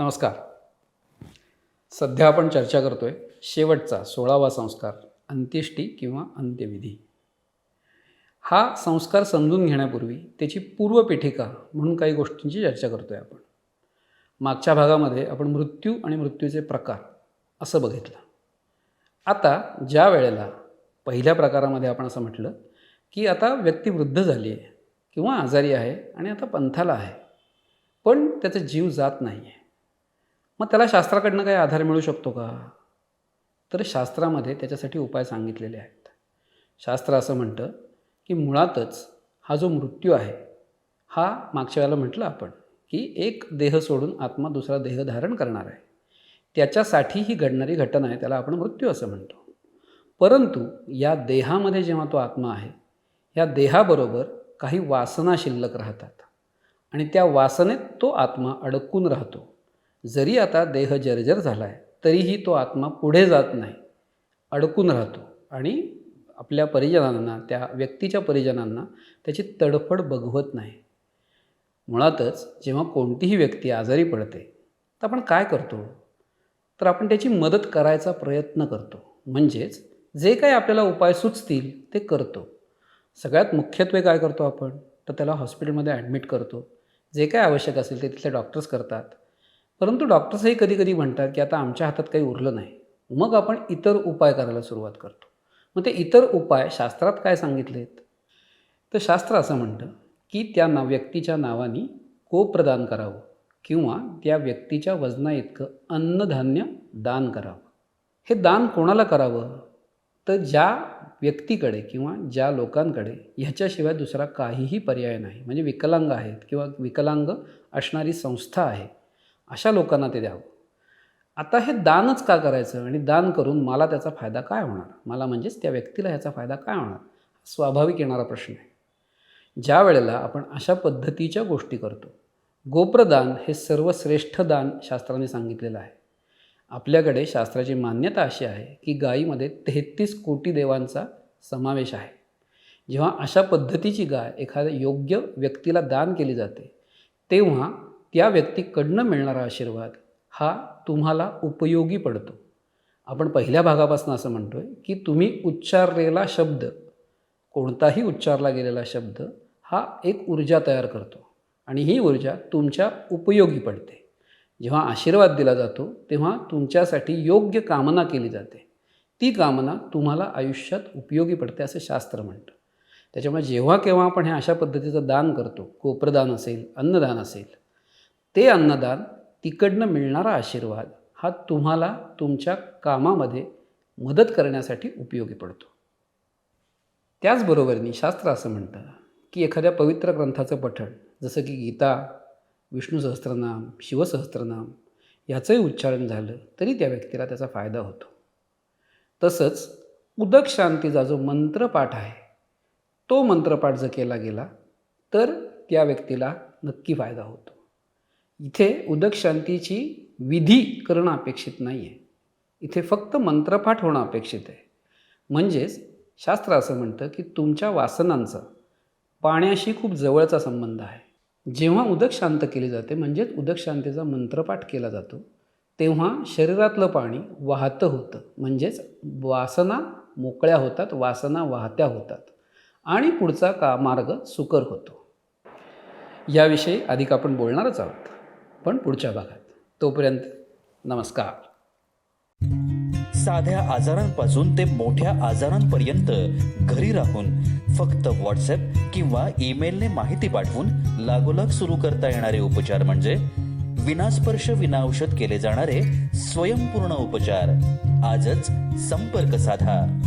नमस्कार. सध्या आपण चर्चा करतोय शेवटचा सोळावा संस्कार अंत्येष्टी किंवा अंत्यविधी. हा संस्कार समजून घेण्यापूर्वी त्याची पूर्वपीठिका म्हणून काही गोष्टींची चर्चा करतोय आपण. मागच्या भागामध्ये आपण मृत्यू आणि मृत्यूचे प्रकार असं बघितलं. आता ज्या वेळेला पहिल्या प्रकारामध्ये आपण असं म्हटलं की आता व्यक्ती वृद्ध झाली आहे किंवा आजारी आहे आणि आता पंथाला आहे पण त्याचा जीव जात नाही आहे मग त्याला शास्त्राकडनं काही आधार मिळू शकतो का? तर शास्त्रामध्ये त्याच्यासाठी उपाय सांगितलेले आहेत. शास्त्र असं म्हणतं की मुळातच हा जो मृत्यू आहे हा मागच्या वेळेला म्हटलं आपण की एक देह सोडून आत्मा दुसरा देह धारण करणार आहे. त्याच्यासाठी ही घडणारी घटना आहे त्याला आपण मृत्यू असं म्हणतो. परंतु या देहामध्ये जेव्हा तो आत्मा आहे या देहाबरोबर काही वासना शिल्लक राहतात आणि त्या वासनेत तो आत्मा अडकून राहतो. जरी आता देह जर्जर झाला आहे तरीही तो आत्मा पुढे जात नाही. अडकून राहतो. आणि आपल्या परिजनांना त्या व्यक्तीच्या परिजनांना त्याची तडफड बघवत नाही. मुळातच जेव्हा कोणतीही व्यक्ती आजारी पडते तर आपण काय करतो? तर आपण त्याची मदत करायचा प्रयत्न करतो. म्हणजेच जे काही आपल्याला उपाय सुचतील ते करतो. सगळ्यात मुख्यत्वे काय करतो आपण? तर त्याला हॉस्पिटलमध्ये ॲडमिट करतो. जे काय आवश्यक असेल ते तिथले डॉक्टर्स करतात. परंतु डॉक्टर्सही कधी कधी म्हणतात की आता आमच्या हातात काही उरलं नाही. मग आपण इतर उपाय करायला सुरुवात करतो. मग ते इतर उपाय शास्त्रात काय सांगितलेत? तर शास्त्र असं म्हणतं की त्या ना व्यक्तीच्या नावाने कोप्रदान करावं किंवा त्या व्यक्तीच्या वजना इतकं अन्नधान्य दान करावं. हे दान कोणाला करावं? तर ज्या व्यक्तीकडे किंवा ज्या लोकांकडे ह्याच्याशिवाय दुसरा काहीही पर्याय नाही. म्हणजे विकलांग आहेत किंवा विकलांग असणारी संस्था आहे. अशा लोकांना ते द्यावं. आता हे दानच का करायचं आणि दान करून मला त्याचा फायदा काय होणार? मला म्हणजेच त्या व्यक्तीला ह्याचा फायदा काय होणार? स्वाभाविक येणारा प्रश्न आहे. ज्या वेळेला आपण अशा पद्धतीच्या गोष्टी करतो गोप्रदान हे सर्वश्रेष्ठ दान शास्त्राने सांगितलेलं आहे. आपल्याकडे शास्त्राची मान्यता अशी आहे की गायीमध्ये तेहतीस कोटी देवांचा समावेश आहे. जेव्हा अशा पद्धतीची गाय एखाद्या योग्य व्यक्तीला दान केली जाते तेव्हा त्या व्यक्तीकडनं मिळणारा आशीर्वाद हा तुम्हाला उपयोगी पडतो. आपण पहिल्या भागापासून असं म्हणतो आहे की तुम्ही उच्चारलेला शब्द कोणताही उच्चारला गेलेला शब्द हा एक ऊर्जा तयार करतो आणि ही ऊर्जा तुमच्या उपयोगी पडते. जेव्हा आशीर्वाद दिला जातो तेव्हा तुमच्यासाठी योग्य कामना केली जाते. ती कामना तुम्हाला आयुष्यात उपयोगी पडते असं शास्त्र म्हणतं. त्याच्यामुळे जेव्हा केव्हा आपण हे अशा पद्धतीचं दान करतो कोप्रदान असेल अन्नदान असेल ते अन्नदान तिकडनं मिळणारा आशीर्वाद हा तुम्हाला तुमच्या कामामध्ये मदत करण्यासाठी उपयोगी पडतो. त्याचबरोबरीने शास्त्र असं म्हणतं की एखाद्या पवित्र ग्रंथाचं पठण जसं की गीता विष्णू सहस्त्रनाम शिवसहस्त्रनाम याचंही उच्चारण झालं तरी त्या व्यक्तीला त्याचा फायदा होतो. तसंच उदक शांतीचा जो मंत्रपाठ आहे तो मंत्रपाठ जर केला गेला तर त्या व्यक्तीला नक्की फायदा होतो. इथे उदक शांतीची विधी करणं अपेक्षित नाही आहे इथे फक्त मंत्रपाठ होणं अपेक्षित आहे. म्हणजेच शास्त्र असं म्हणतं की तुमच्या वासनांचा पाण्याशी खूप जवळचा संबंध आहे. जेव्हा उदक शांत केली जाते म्हणजेच उदक शांतीचा मंत्रपाठ केला जातो तेव्हा शरीरातलं पाणी वाहतं होतं. म्हणजेच वासना मोकळ्या होतात वासना वाहत्या होतात आणि पुढचा का मार्ग सुकर होतो. याविषयी अधिक आपण बोलणारच आहोत. पण पुढच्या भागात. तोपर्यंत नमस्कार. साध्या आजारांपासून ते मोठ्या आजारांपर्यंत घरी राहून फक्त व्हॉट्सअप किंवा ईमेलने माहिती पाठवून लागोलाग सुरू करता येणारे उपचार म्हणजे विनास्पर्श विनाऔषध केले जाणारे स्वयंपूर्ण उपचार. आजच संपर्क साधा.